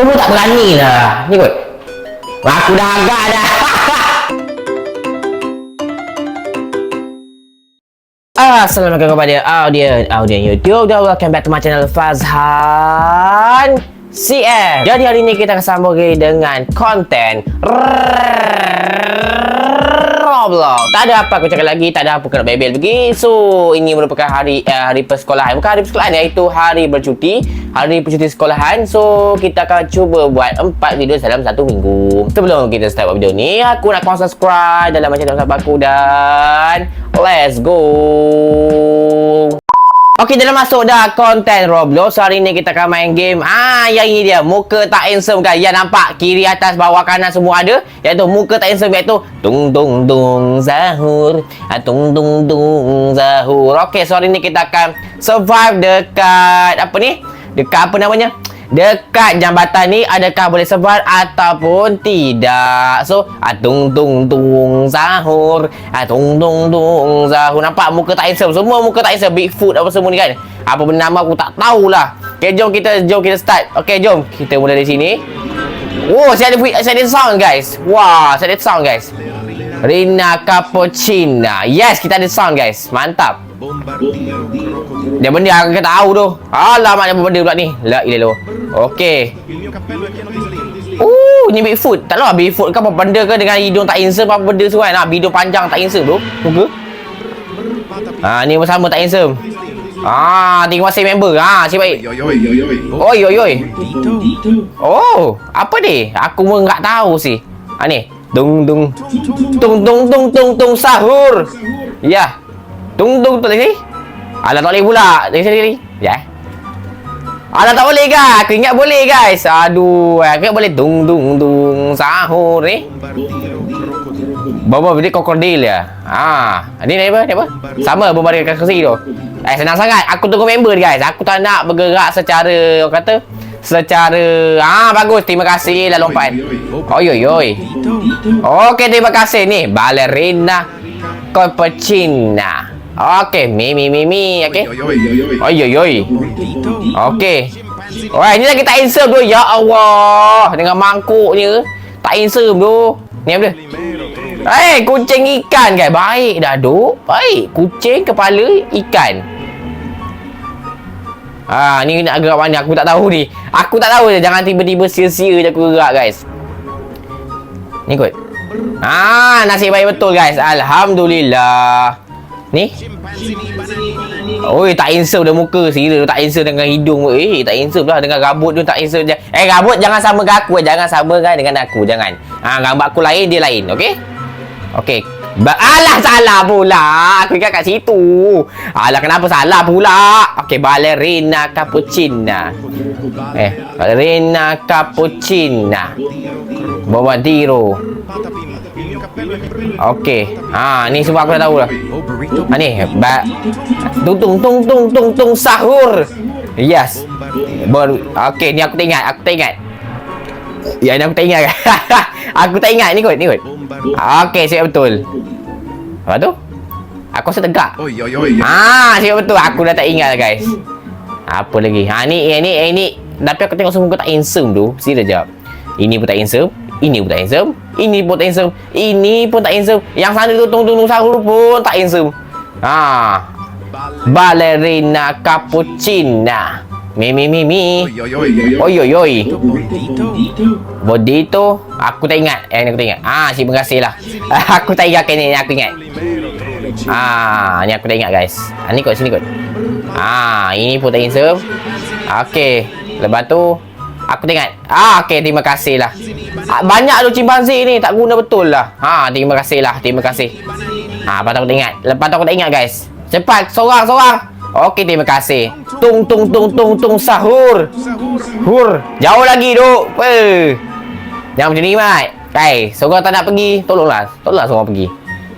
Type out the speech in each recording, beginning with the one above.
Semua tak berani lah. Ni kot. Aku dah agak dah. Assalamualaikum kepada audiens audiens YouTube dan welcome back to my channel Fazhan CM. Jadi hari ni kita akan sambung lagi dengan konten Roblox. Tak ada apa aku cakap lagi, tak ada apa kena bebel lagi. So, ini merupakan hari uh, hari persekolahan. Bukan hari persekolahan, iaitu hari bercuti. Hari bercuti sekolahan. So, kita akan cuba buat 4 video dalam satu minggu. Sebelum kita start buat video ni, aku nak kau subscribe dalam channel aku dan let's go. Okey, dalam masuk dah konten Roblox. Hari ni kita akan main game. Ah, yang ini dia. Muka tak handsome kan. Ya nampak kiri atas bawah kanan semua ada. Iaitu muka tak handsome iaitu tung tung tung Zahur. Ah, tung tung tung Zahur. Okey, so hari ni kita akan survive dekat apa ni? Dekat apa namanya? Dekat jambatan ni adakah boleh survive ataupun tidak. So, atung tung tung sahur. Atung tung tung sahur. Nampak muka tak handsome. Semua muka tak handsome. Bigfoot apa semua ni kan. Apa benda nama aku tak tahulah. Okay, jom kita jom kita start. Okay, jom. Kita mula dari sini. Oh, saya ada saya ada sound guys. Wah, saya ada sound guys. Rina Cappuccina. Yes, kita ada sound guys. Mantap. Dia benda aku tak tahu tu. Alamak dia benda pula ni. La ilah Okey. Oh, ni Bigfoot. Tak tahu lah Bigfoot ke apa benda ke dengan hidung tak handsome apa benda semua kan. Nak hidung panjang tak handsome tu. Muka. Ha, ni bersama tak handsome. Ah, tinggal masih member. Ah, si baik. Oi, oi, oi. Oh, apa ni? Aku pun tak tahu sih. Ha ni. Dung dung. Tung tung tung tung tung sahur. Ya. Tung tung tu lagi. Alah tak boleh pula. Lagi sekali. Ya. Alah tak boleh kan? Aku ingat boleh guys. Aduh, aku ingat boleh dung dung dung sahur ni. Bawa beli krokodil ya. Ah, ni ni apa? Ni apa? Sama bomba dengan kasih tu. Eh senang sangat. Aku tunggu member guys. Aku tak nak bergerak secara orang kata secara ah bagus. Terima kasih lah lompat. Oi oi oi. Okey, terima kasih ni. Ballerina Cappuccina. Okey, mi mi mi mi, okey. Oi oi oi. Okey. Wah, ini lagi tak handsome tu. Ya Allah. Dengan mangkuknya. Tak handsome tu. Ni apa dia? Hey, kucing ikan kan? Baik dah, duk. Baik. Kucing, kepala, ikan. Ah, ni nak gerak mana? Aku tak tahu ni. Aku tak tahu je. Jangan tiba-tiba sia-sia je aku gerak, guys. Ni kot. Ah, nasib baik betul, guys. Alhamdulillah. Ni? Oi, tak handsome dah muka. Serius tak handsome dengan hidung. Eh, tak handsome lah dengan rambut tu tak handsome. Eh, rambut jangan sama dengan aku. Jangan sama kan dengan aku. Jangan. Ah, rambut aku lain, dia lain. Okey? Okey. Ba Alah, salah pula. Aku ingat kat situ. Alah, kenapa salah pula? Okey, ballerina cappuccina. Eh, ballerina cappuccina. Bawa tiro. Okey. Ha, ni sebab aku dah tahu lah. Ha ni, ba tung tung tung tung tung tung sahur. Yes. Baru okey, ni aku tak ingat, aku tak ingat. Ya, ni aku tak ingat. aku tak ingat ni kot, ni kot. Okey, siap betul. Apa tu? Aku rasa tegak. Ah, siap betul. Aku dah tak ingat guys. Apa lagi? Ha ni, ni, ni. Tapi aku tengok semua tak handsome tu. Serius jap. Ini pun tak handsome. Ini pun tak handsome. Ini pun tak handsome. Ini pun tak handsome. Yang sana tu tung tung sahur pun tak handsome. Ha. Ballerina cappuccina. Mi mi mi mi. Oi oi oi. Bodito. Aku tak ingat. Eh aku tak ingat. Ah, si kasih lah. aku tak ingat ni, aku ingat. Ah, ni aku tak ingat guys. Ah, ni kot sini kot. Ah, ini pun tak handsome. Okey. Lepas tu Aku tengok. Ah, okey, terima kasih lah. Ah, banyak tu cimpanzee ni tak guna betul lah. Ha, terima kasih lah. Terima kasih. Ha, lepas tu aku tengok. Lepas tu aku tak ingat guys. Cepat, seorang, seorang. Okey, terima kasih. Tung, tung, tung, tung, tung, sahur. Hur. Jauh lagi, duk. Apa? Jangan macam ni, Mat. Hai, seorang tak nak pergi. Tolonglah. Tolonglah seorang pergi.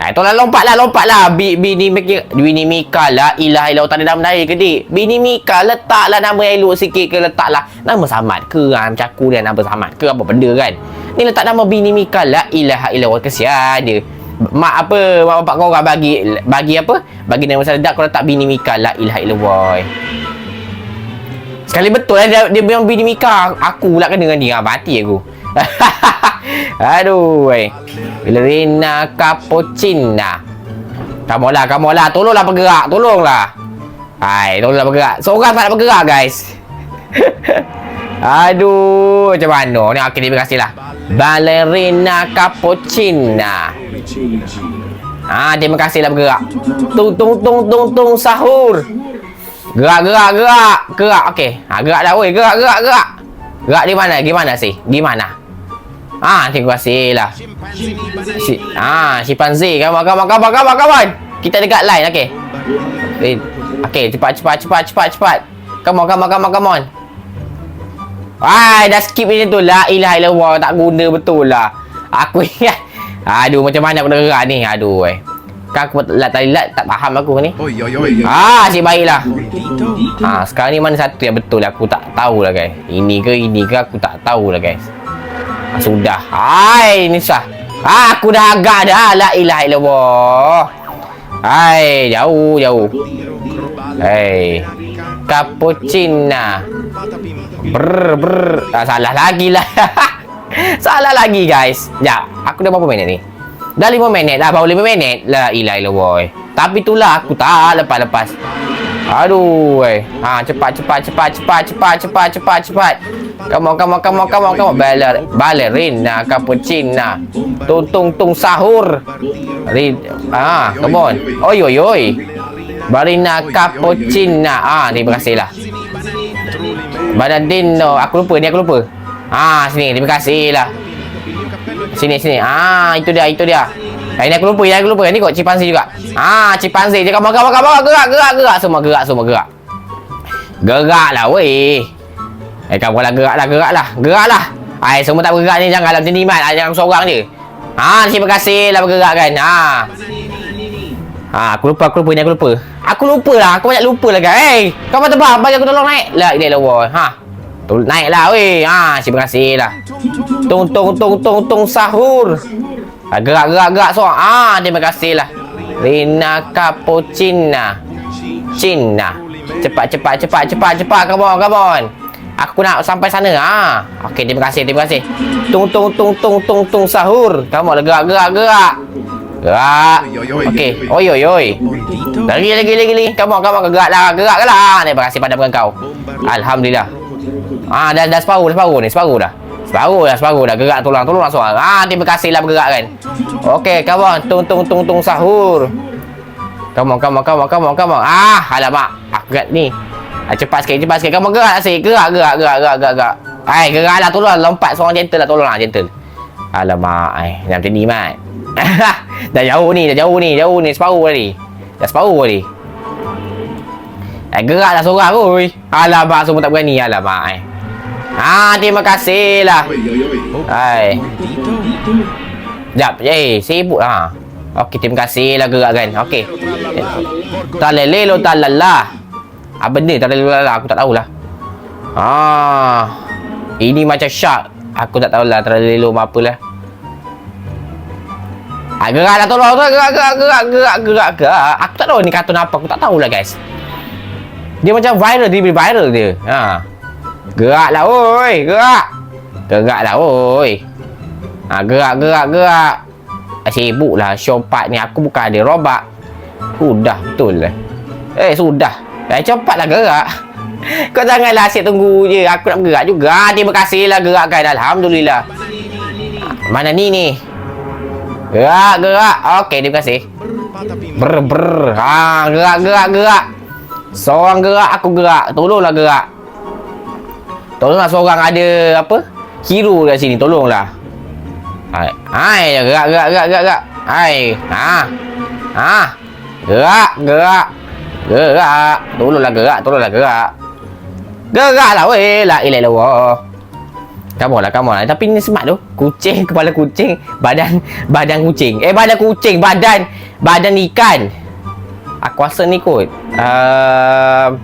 Ha, tolong lompat lah, lompat lah. Bini Mika, Bini Mika lah. Ilah ilah tak ada nama lain ke, dik? Bini Mika, letaklah nama elok sikit ke, letaklah nama Samad ke, ha, macam aku dia nama Samad ke, apa benda kan? Ni letak nama Bini Mika lah. Ilah ilah, kesian dia. Mak apa, mak bapak kau orang bagi, bagi apa? Bagi nama sedap kau letak Bini Mika. Lah. Ilah ilah, boy. Sekali betul lah dia, dia bilang bini Mika Aku pula kena dengan dia. Mati aku. Aduh wey. Ballerina Cappuccina. Kamu lah Kamu lah. Tolonglah bergerak Tolonglah. Hai Tolonglah bergerak. Seorang tak nak bergerak guys. Aduh Macam mana? Ni Okay terima kasih lah Ballerina Cappuccina Ah, terima kasih lah bergerak. Tung tung tung tung tung sahur. Gerak gerak gerak. Gerak okey. Ha gerak dah weh. Gerak gerak gerak. Gerak di mana? Gimana sih? Gimana? Ah, terima kasih lah. Si, ah, come on, come on, come on. Kita dekat line, okey. Eh, okey, cepat cepat cepat cepat cepat. Come on, come on, come on, come on. Ai, dah skip macam tu. La ilaha illallah. Tak guna betul lah. Aku ingat. Aduh, macam mana aku nak gerak ni? Aduh, eh. Kan aku lat tali lat tak faham aku ni. Oi, oi, oi. Ah, si baiklah. Ha, sekarang ni mana satu yang betul aku tak tahu lah guys. Ini ke ini ke aku tak tahu lah guys. Ah, sudah. Hai, ni sah. Ah, aku dah agak dah. La ilaha illallah. Hai, jauh jauh. Hai. Cappuccina. Brr brr. Ah, salah lagi lah. salah lagi guys. Ya, aku dah berapa minit ni? Dah 5 minit dah, baru 5 minit. La ilaha illallah. Tapi itulah aku tak lepas-lepas. Aduh, eh. Ha, cepat cepat cepat cepat cepat cepat cepat cepat. Come on, come on, come on, come on, come on. Baler, ballerina, cappuccina. Tung tung tung sahur. Read. Ah, come on. Oi oi oi. Ballerina cappuccina. Ah, terima kasih lah. Badadino. Aku lupa ni, aku lupa. Ah, sini. Terima kasih lah. Sini, sini. Ah, itu dia, itu dia. Eh, ini aku lupa, ini aku lupa. Ni kot chimpanzee juga. Ah, chimpanzee. Dia kamu, kamu, kamu. Gerak, gerak, gerak. Semua gerak, semua gerak. Gerak lah, weh. Eh, kamu lah gerak lah, gerak lah. Gerak lah. Ay, semua tak bergerak ni. Janganlah macam ni. Ah, Jangan seorang je. Ah, terima kasih lah bergerak kan. Ah. Ah, aku lupa, aku lupa. Ni aku lupa. Aku lupa lah. Aku banyak lupa lah kan. Eh, kamu tebak. Bagi aku tolong naik. La, ini lah, wah. Ha. Tu naik lah, weh. Ah, terima kasih lah. Tung, tung, tung, tung, tung, sahur. Ah, gerak, gerak, gerak seorang. Ah, terima kasih lah. Rina Cappuccina. Cina. Cepat, cepat, cepat, cepat, cepat. On, come on. Aku nak sampai sana. Ah. Okey, terima kasih, terima kasih. Tung, tung, tung, tung, tung, tung, sahur. Come on, gerak, gerak, gerak. Gerak. Okey. Oi oi oi. Lagi lagi lagi lagi. Kamu kamu geraklah, geraklah. Ni kasih pada kau. Alhamdulillah. Ah dah dah separuh, dah separuh ni, separuh dah. Separuh dah, separuh dah gerak tulang, tulang suara. Ah terima kasihlah bergerak kan. Okey, kamu tung tung tung tung sahur. Kamu kamu kamu kamu kamu. Ah alamak. Aku ah, ni. Ah, cepat sikit, cepat sikit. Kamu gerak lah sikit, gerak gerak gerak gerak gerak. Hai, geraklah tolong lompat seorang gentle lah tolonglah gentle. Alamak, ai. Macam ni, Mat. dah jauh ni, dah jauh ni, jauh ni. Separuh tadi. Dah separuh tadi. Eh, gerak lah seorang, oi. Alamak, semua tak berani. Alamak, ai. Ah, terima kasih lah. Hai. Sekejap. Eh, sibuk lah. Okey, terima kasih lah gerak kan. Okey. Talelelo talala. Apa benda talelelo talala? Aku tak tahulah. Ah. Ini macam shark. Aku tak tahulah talelelo apa lah. Ah, gerak lah tolong. Gerak, gerak, gerak, gerak, gerak, gerak. Aku tak tahu ni kartun apa. Aku tak tahulah guys. Dia macam viral. Dia boleh viral dia. Ha. Gerak lah, oi. Gerak. Gerak lah, oi. Ha, gerak, gerak, gerak. Ah, Sibuk lah show ni. Aku bukan ada robak. Sudah, betul lah. Eh, sudah. Eh, cepatlah gerak. Kau janganlah asyik tunggu je. Aku nak bergerak juga. Ah, Terima kasih lah gerakkan. Alhamdulillah. Ah, Mana ni ni? Gerak, gerak. Okey, terima kasih. Ber, ber. Ha, gerak, gerak, gerak. Seorang gerak, aku gerak. Tolonglah gerak. Tolonglah seorang ada apa? Hero kat sini. Tolonglah. Hai. Hai, gerak, gerak, gerak, gerak, gerak. Hai. Ha. Ha. Gerak, gerak. Gerak. Tolonglah gerak, tolonglah gerak. Geraklah weh. La ilaha illallah. Kamu lah, kamu lah. Tapi ni smart tu. Kucing, kepala kucing. Badan, badan kucing. Eh, badan kucing. Badan, badan ikan. Aku rasa ni kot. Uh,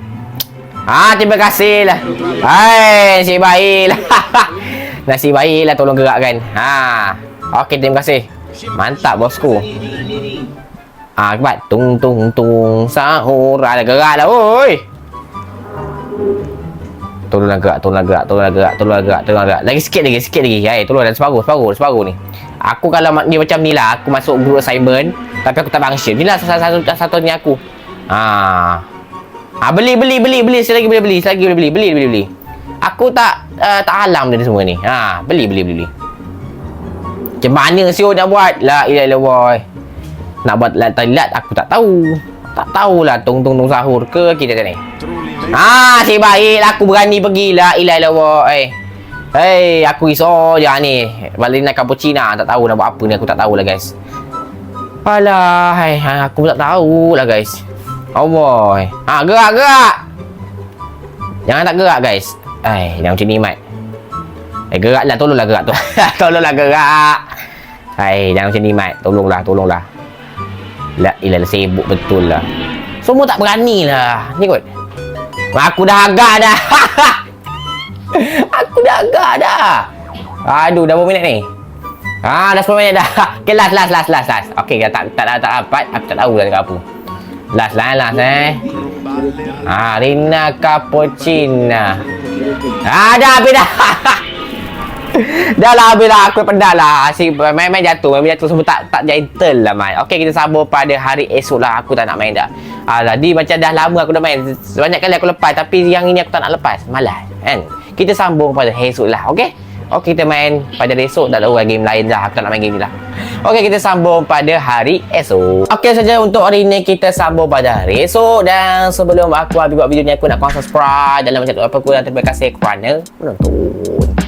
ah, terima kasih lah. Hai, nasib baik lah. nasib baik lah tolong gerakkan. Ha. Okey, terima kasih. Mantap, bosku. Ah, kebat. Tung, tung, tung. Sahur. Ada gerak lah, oi. Tolonglah gerak, tolonglah gerak, tolonglah gerak, tolonglah gerak, tolonglah gerak. Lagi sikit lagi, sikit lagi. Hai, tolong dan separuh, separuh, separuh ni. Aku kalau dia macam ni lah, aku masuk group assignment, tapi aku tak function. Ni lah satu satu satu ni aku. Ha. Ah beli beli beli beli sekali lagi boleh beli, sekali lagi boleh beli, beli beli beli. Aku tak uh, tak alam dia semua ni. Ha, beli beli beli. beli. Macam mana siot nak buat? La ilaha illallah. Nak buat lat aku tak tahu. Tak tahulah tung tung tung sahur ke kita ni. Ah, si baik aku berani pergi la ilaha illallah. Eh. Hey, aku risau je ni. Balina cappuccino tak tahu nak buat apa ni aku tak tahulah guys. Alah, hai, hai, aku tak tahulah guys. Allah. Ha, gerak gerak. Jangan tak gerak guys. Ai, jangan macam ni mat. Eh, geraklah tolonglah gerak tu. tolonglah gerak. Hai, jangan macam ni mat. Tolonglah, tolonglah. La ilah sibuk betul lah. Semua tak berani lah. Ni kot. Aku dah agak dah. aku dah agak dah. Aduh, dah berapa minit ni? Ah, dah 10 minit dah. Okay, last, last, last, last, last. Okay, tak, tak, tak, tak dapat. Aku tak tahu dah dekat apa. Last lah, last eh. Ah, Rina Cappuccino. Ah, dah habis dah. dah lah habis lah. Aku penat lah. Asyik main-main jatuh. Main-main jatuh semua tak tak gentle lah, Mai. Okay, kita sambung pada hari esok lah. Aku tak nak main dah. Ah, tadi macam dah lama aku dah main. Banyak kali aku lepas. Tapi yang ini aku tak nak lepas. Malas. Kan? Kita sambung pada esok lah. Okay? Okay, kita main pada esok. Tak tahu lah game lain dah. Aku tak nak main game ni lah. Okay, kita sambung pada hari esok. Okay, saja untuk hari ni kita sambung pada hari esok. Dan sebelum aku habis buat video ni, aku nak korang subscribe. Dalam macam tu apa aku dan terima kasih kerana menonton.